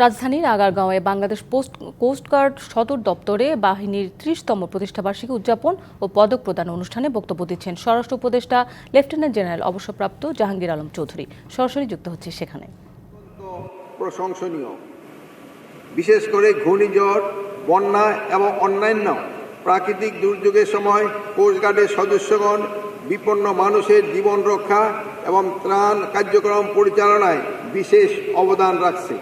রাজধানীর আগারগাঁওয়ে Bangladesh post coast guard সদর দপ্তরে বাহিনীর ত্রিশতম প্রতিষ্ঠাবার্ষিকী উদযাপন ও পদক প্রদান অনুষ্ঠানে বক্তব্য দিচ্ছেন স্বরাষ্ট্র উপদেষ্টা, লেফটেন্যান্ট জেনারেল অবসরপ্রাপ্ত জাহাঙ্গীর আলম চৌধুরী। সরাসরি যুক্ত হচ্ছে সেখানে। প্রশংসনীয়। বিশেষ করে ঘূর্ণিঝড়, বন্যা এবং অন্যান্য প্রাকৃতিক দুর্যোগের সময় কোস্টগার্ডের সদস্যগণ বিপন্ন মানুষের জীবন রক্ষা এবং ত্রাণ কার্যক্রম পরিচালনায় বিশেষ অবদান রাখছে।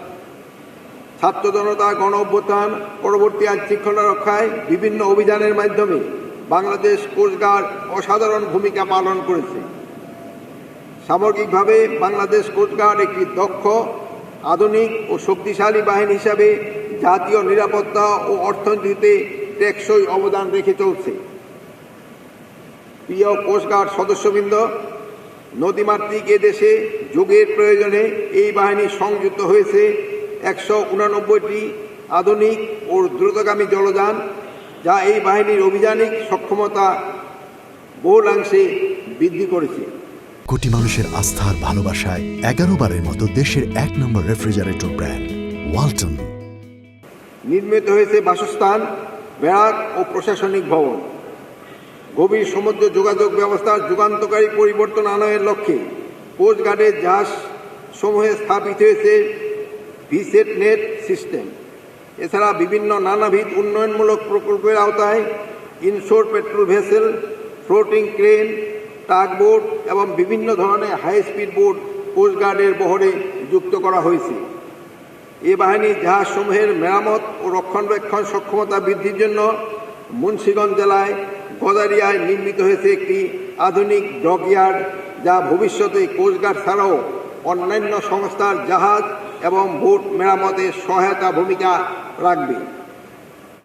ছাত্র জনতা গণ অভ্যুত্থান, পরবর্তী আইন শৃঙ্খলা রক্ষায় বিভিন্ন অভিযানের মাধ্যমে বাংলাদেশ কোস্টগার্ড অসাধারণ ভূমিকা পালন করেছে। সামগ্রিকভাবে বাংলাদেশ কোস্টগার্ড একটি দক্ষ, আধুনিক ও শক্তিশালী বাহিনী হিসাবে জাতীয় নিরাপত্তা ও অর্থনীতিতে টেকসই অবদান রেখে চলছে। প্রিয় কোস্টগার্ড সদস্যবৃন্দ, নদীমাতৃক এ দেশে যুগের প্রয়োজনে এই বাহিনী সংযুক্ত হয়েছে একশো উনানব্বইটি আধুনিক ও দ্রুতগামী জলযান যা এই বাহিনীর অভিযানিক সক্ষমতা বহুলাংশে বৃদ্ধি করেছে। কোটি মানুষের আস্থার ভালোবাসায় এগারো বারের মতো দেশের এক নম্বর রেফ্রিজারেটর ব্র্যান্ড ওয়ালটন। নির্মিত হয়েছে বাসস্থান ব্যারাক ও প্রশাসনিক ভবন। গভীর সমুদ্র যোগাযোগ ব্যবস্থার যুগান্তকারী পরিবর্তন আনয়ের লক্ষ্যে কোস্টগার্ডের জাহাজ সমূহে স্থাপিত হয়েছে ভিসেট নেট সিস্টেম। এছাড়া বিভিন্ন নানাবিধ উন্নয়নমূলক প্রকল্পের আওতায় inshore patrol vessel, floating crane tugboat এবং বিভিন্ন ধরনের হাই স্পিড বোট কোস্টগার্ডের বহরে যুক্ত করা হয়েছে। এ বাহিনীর জাহাজসমূহের মেরামত ও রক্ষণাবেক্ষণ সক্ষমতা বৃদ্ধির জন্য মুন্সিগঞ্জ জেলায় গদারিয়ায় নির্মিত হয়েছে একটি আধুনিক ডকইয়ার্ড যা ভবিষ্যতে কোস্টগার্ড ছাড়াও অন্যান্য সংস্থার জাহাজ এবং ভোট মেরামতে সহায়তা ভূমিকা রাখবে।